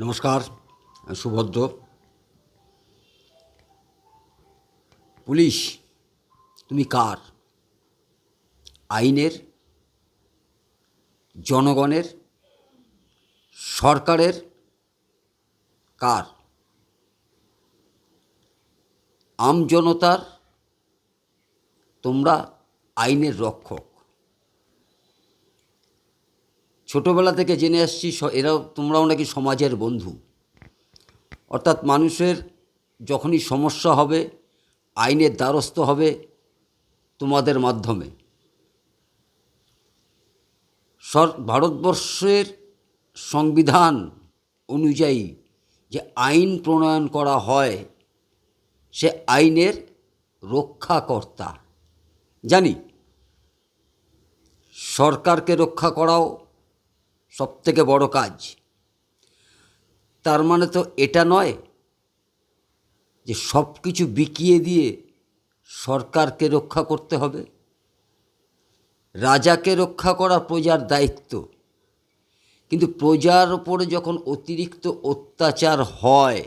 নমস্কার সুভদ্র। পুলিশ তুমি কার? আইনের জনগণের সরকারের কার? আমজনতার তোমরা আইনের রক্ষক। ছোটোবেলা থেকে জেনে আসছি এরাও, তোমরাও নাকি সমাজের বন্ধু। অর্থাৎ মানুষের যখনই সমস্যা হবে, আইনের দ্বারস্থ হবে তোমাদের মাধ্যমে। সর ভারতবর্ষের সংবিধান অনুযায়ী যে আইন প্রণয়ন করা হয়, সে আইনের রক্ষাকর্তা। জানি, সরকারকে রক্ষা করাও সবথেকে বড় কাজ। তার মানে তো এটা নয় যে সব কিছু বিকিয়ে দিয়ে সরকারকে রক্ষা করতে হবে। রাজাকে রক্ষা করা প্রজার দায়িত্ব। কিন্তু প্রজার ওপরে যখন অতিরিক্ত অত্যাচার হয়,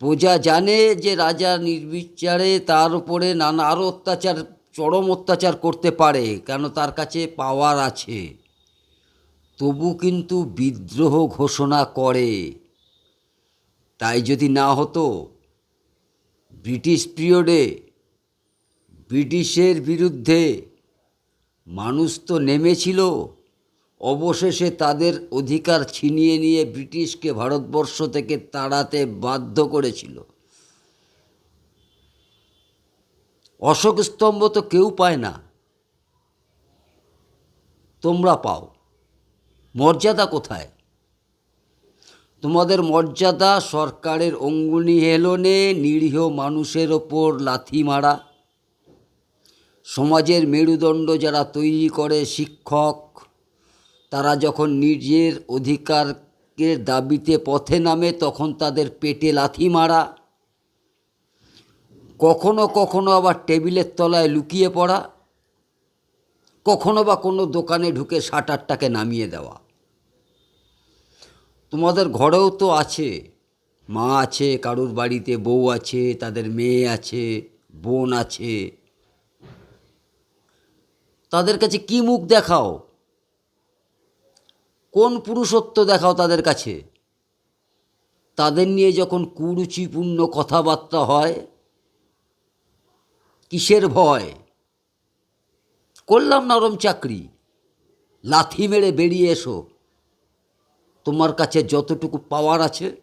প্রজা জানে যে রাজা নির্বিচারে তার উপরে নানা আরও অত্যাচার চরম অত্যাচার করতে পারে, কেন তার কাছে পাওয়ার আছে। তবু কিন্তু বিদ্রোহ ঘোষণা করে। তাই যদি না হতো, ব্রিটিশ পিরিয়ডে ব্রিটিশের বিরুদ্ধে মানুষ তো নেমেছিল, অবশেষে তাদের অধিকার ছিনিয়ে নিয়ে ব্রিটিশকে ভারতবর্ষ থেকে তাড়াতে বাধ্য করেছিল। অশোক স্তম্ভ তো কেউ পায় না। তোমরা পাও। মর্যাদা কোথায়? তোমাদের মর্যাদা সরকারের অঙ্গুলি হেলনে নিরীহ মানুষের ওপর লাথি মারা। সমাজের মেরুদণ্ড যারা তৈরি করে শিক্ষক, তারা যখন নিজের অধিকারকে দাবিতে পথে নামে, তখন তাদের পেটে লাথি মারা। কখনো কখনো আবার টেবিলের তলায় লুকিয়ে পড়া, কখনো বা কোনো দোকানে ঢুকে শাটারটাকে নামিয়ে দেওয়া। তোমাদের ঘরেও তো আছে, মা আছে, কারুর বাড়িতে বউ আছে, তাদের মেয়ে আছে, বোন আছে। তাদের কাছে কি মুখ দেখাও? কোন পুরুষত্ব দেখাও তাদের কাছে? তাদের নিয়ে যখন কুরুচিপূর্ণ কথাবার্তা হয় কিসের ভয়? করলাম নরম চাকরি। লাথি মেরে বেরিয়ে এসো। তোমার কাছে যতটুকু পাওয়ার আছে,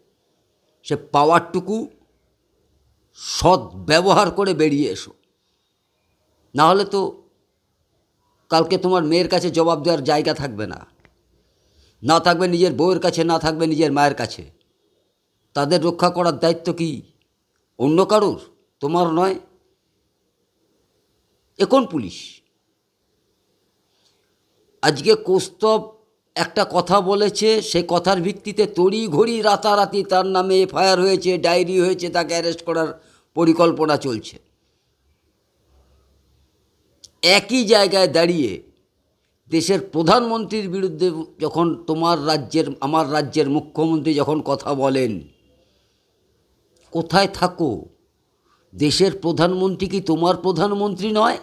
সে পাওয়ারটুকু সৎ ব্যবহার করে বেরিয়ে এসো। না হলে তো কালকে তোমার মেয়ের কাছে জবাব দেওয়ার জায়গা থাকবে না। না থাকবে নিজের বউয়ের কাছে, না থাকবে নিজের মায়ের কাছে। তাদের রক্ষা করার দায়িত্ব কি অন্য কারুর? তোমার নয়? কোন পুলিশ? আজকে কৌস্তব একটা কথা বলেছে, সে কথার ভিত্তিতে তড়ি ঘড়ি রাতারাতি তার নামে এফআইআর হয়েছে, ডায়েরি হয়েছে, তাকে অ্যারেস্ট করার পরিকল্পনা চলছে। একই জায়গায় দাঁড়িয়ে দেশের প্রধানমন্ত্রীর বিরুদ্ধে যখন তোমার রাজ্যের, আমার রাজ্যের মুখ্যমন্ত্রী যখন কথা বলেন, কোথায় থাকো? দেশের প্রধানমন্ত্রী কি তোমার প্রধানমন্ত্রী নয়?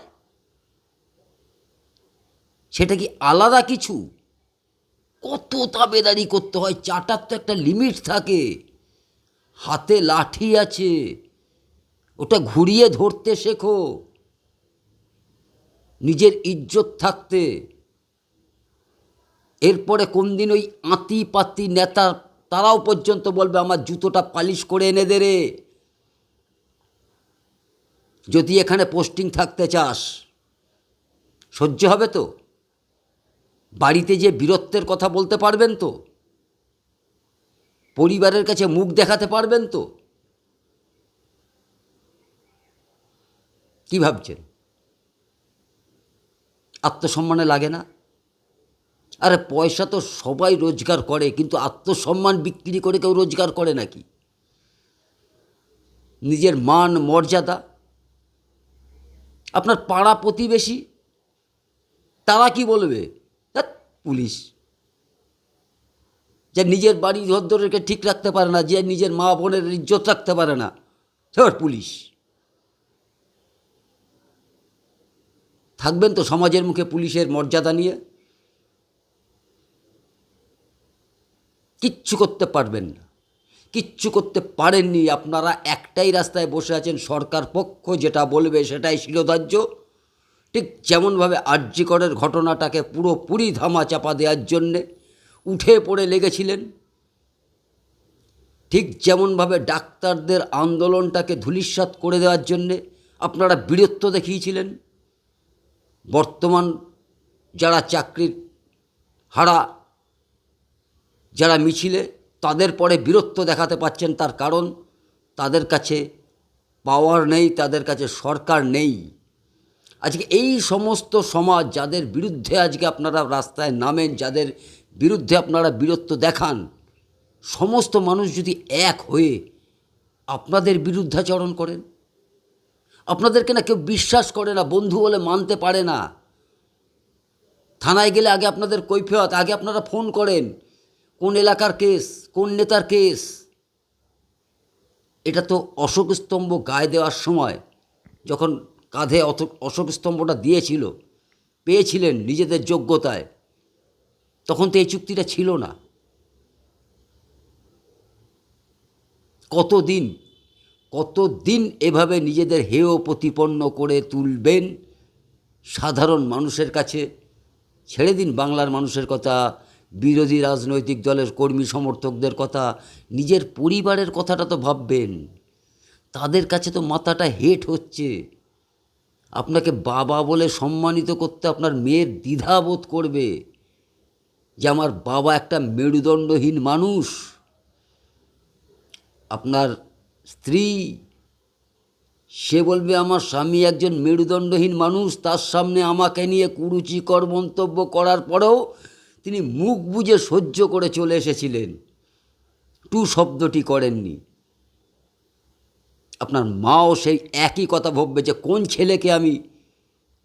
সেটা কি আলাদা কিছু? কত তাবেদারি করতে হয়, চাটার তো একটা লিমিট থাকে। হাতে লাঠি আছে, ওটা ঘুরিয়ে ধরতে শেখো। নিজের ইজ্জত থাকতে। এরপরে কোন দিন ওই আঁতি পাতি নেতা, তারাও পর্যন্ত বলবে, আমার জুতোটা পালিশ করে এনে দে রে। যদি এখানে পোস্টিং থাকতে চাস, সহ্য হবে তো? বাড়িতে যে বীরত্বের কথা বলতে পারবেন তো? পরিবারের কাছে মুখ দেখাতে পারবেন তো? কি ভাবছেন? আত্মসম্মানে লাগে না? আরে পয়সা তো সবাই রোজগার করে, কিন্তু আত্মসম্মান বিক্রি করে কেউ রোজগার করে নাকি? নিজের মান, মর্যাদা? আপনার পাড়া প্রতিবেশী? তারা কি বলবে? পুলিশ। যে নিজের বাড়ি ঘরদোরকে ঠিক রাখতে পারে না, যে নিজের মা বোনের ইজ্জত রাখতে পারে না সে আবার পুলিশ। থাকবেন তো সমাজের মুখে পুলিশের মর্যাদা নিয়ে। কিচ্ছু করতে পারবেন না। কিচ্ছু করতে পারেননি। আপনারা একটাই রাস্তায় বসে আছেন সরকার পক্ষ, যেটা বলবে সেটাই শিরোধার্য। ঠিক যেমনভাবে আর্যিকরের ঘটনাটাকে পুরোপুরি ধামা চাপা দেওয়ার জন্যে উঠে পড়ে লেগেছিলেন, ঠিক যেমনভাবে ডাক্তারদের আন্দোলনটাকে ধূলিসাৎ করে দেওয়ার জন্যে আপনারা বীরত্ব দেখিয়েছিলেন, বর্তমান যারা চাকরির হারা, যারা মিছিলে তাদের পরে বীরত্ব দেখাতে পাচ্ছেন তার কারণ তাদের কাছে পাওয়ার নেই, তাদের কাছে সরকার নেই। আজকে এই সমস্ত সমাজ যাদের বিরুদ্ধে আজকে আপনারা রাস্তায় নামেন, যাদের বিরুদ্ধে আপনারা বীরত্ব দেখান, সমস্ত মানুষ যদি এক হয়ে আপনাদের বিরুদ্ধাচরণ করেন, আপনাদেরকে না কেউ বিশ্বাস করে না, বন্ধু বলে মানতে পারে না। থানায় গেলে আগে আপনাদের কৈফিয়ত, আগে আপনারা ফোন করেন, কোন এলাকার কেস, কোন নেতার কেস। এটা তো অশোক স্তম্ভ গায়ে দেওয়ার সময় যখন কাঁধে অশোক স্তম্ভটা দিয়েছিল, পেয়েছিলেন নিজেদের যোগ্যতায়। তখন তো এই চুক্তিটা ছিল না। কতদিন কতদিন এভাবে নিজেদের হেয় প্রতিপন্ন করে তুলবেন? সাধারণ মানুষের কাছে ছেড়ে দিন বাংলার মানুষের কথা, বিরোধী রাজনৈতিক দলের কর্মী সমর্থকদের কথা, নিজের পরিবারের কথাটা তো ভাববেন। তাদের কাছে তো মাথাটা হেট হচ্ছে। আপনাকে বাবা বলে সম্মানিত করতে আপনার মেয়ের দ্বিধাবোধ করবে যে আমার বাবা একটা মেরুদণ্ডহীন মানুষ। আপনার স্ত্রী, সে বলবে, আমার স্বামী একজন মেরুদণ্ডহীন মানুষ, তার সামনে আমাকে নিয়ে কুরুচিকর মন্তব্য করার পরেও তিনি মুখ বুজে সহ্য করে চলে এসেছিলেন। টু শব্দটি করেননি। আপনার মাও সেই একই কথা ভাববে যে কোন ছেলেকে আমি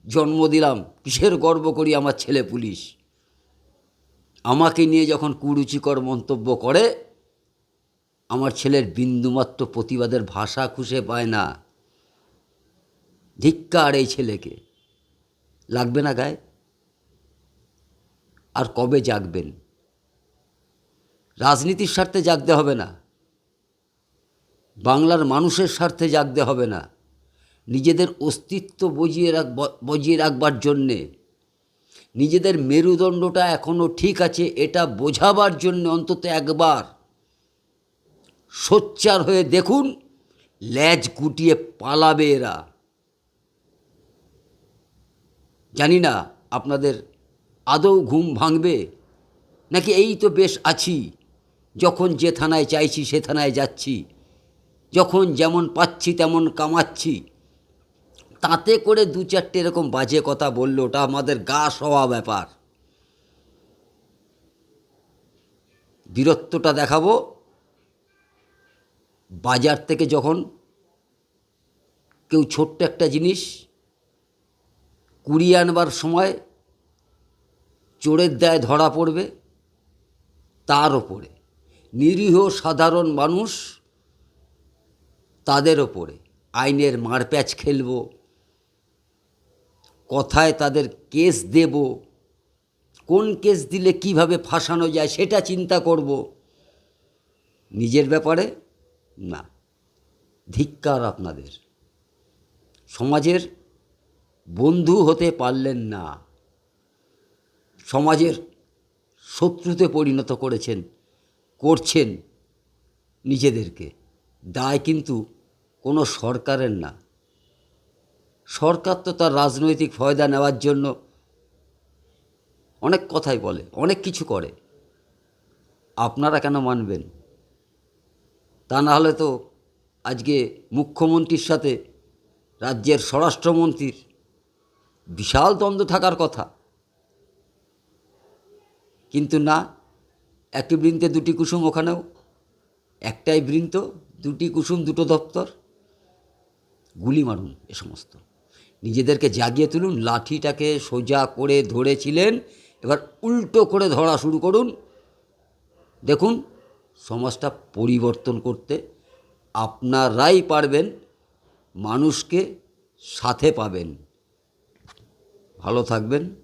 জন্ম দিলাম, কিসের গর্ব করি আমার ছেলে পুলিশ। আমাকে নিয়ে যখন কুরুচিকর মন্তব্য করে, আমার ছেলের বিন্দুমাত্র প্রতিবাদের ভাষা খুঁজে পায় না। ধিক্কার এই ছেলেকে। লাগবে না গায়ে? আর কবে জাগবেন? রাজনীতির স্বার্থে জাগতে হবে না। বাংলার মানুষের স্বার্থে জাগতে হবে না। নিজেদের অস্তিত্ব বজিয়ে রাখ বজিয়ে রাখবার জন্যে। নিজেদের মেরুদণ্ডটা এখনও ঠিক আছে, এটা বোঝাবার জন্য অন্তত একবার সোচ্চার হয়ে দেখুন, ল্যাজ গুটিয়ে পালাবে এরা। জানি না আপনাদের আদৌ ঘুম ভাঙবে? নাকি এই তো বেশ আছি, যখন যে থানায় চাইছি সে থানায় যাচ্ছি। যখন যেমন পাচ্ছি তেমন কামাচ্ছি। তাতে করে দু চারটে এরকম বাজে কথা বলল, ওটা আমাদের গা সওয়া ব্যাপার। বীরত্বটা দেখাবো। বাজার থেকে যখন কেউ ছোট্ট একটা জিনিস কুড়িয়ে আনবার সময় চোরের দায় ধরা পড়বে, তার ওপরে নিরীহ সাধারণ মানুষ তাদের ওপরে, আইনের মারপ্যাচ খেলব, কথায় তাদের কেস দেব, কোন কেস দিলে কীভাবে ফাঁসানো যায় সেটা চিন্তা করব। নিজের ব্যাপারে না, ধিক্কার আপনাদের। সমাজের বন্ধু হতে পারলেন না। সমাজের শত্রুতে পরিণত করেছেন, করছেন নিজেদেরকে। দায় কিন্তু কোনো সরকারের না। সরকার তো তার রাজনৈতিক ফয়দা নেওয়ার জন্য অনেক কথাই বলে, অনেক কিছু করে। আপনারা কেন মানবেন? তা না হলে তো আজকে মুখ্যমন্ত্রীর সাথে রাজ্যের স্বরাষ্ট্রমন্ত্রীর বিশাল দ্বন্দ্ব থাকার কথা। কিন্তু না একটি বৃন্তে দুটি কুসুম ওখানেও, একটাই বৃন্ত দুটি কুসুম, দুটো দপ্তর, গুলি মারুন এ সমস্ত। নিজেদেরকে জাগিয়ে তুলুন, লাঠিটাকে সোজা করে ধরেছিলেন, এবার উল্টো করে ধরা শুরু করুন। দেখুন, সমাজটা পরিবর্তন করতে আপনারাই পারবেন, মানুষকে সাথে পাবেন। ভালো থাকবেন।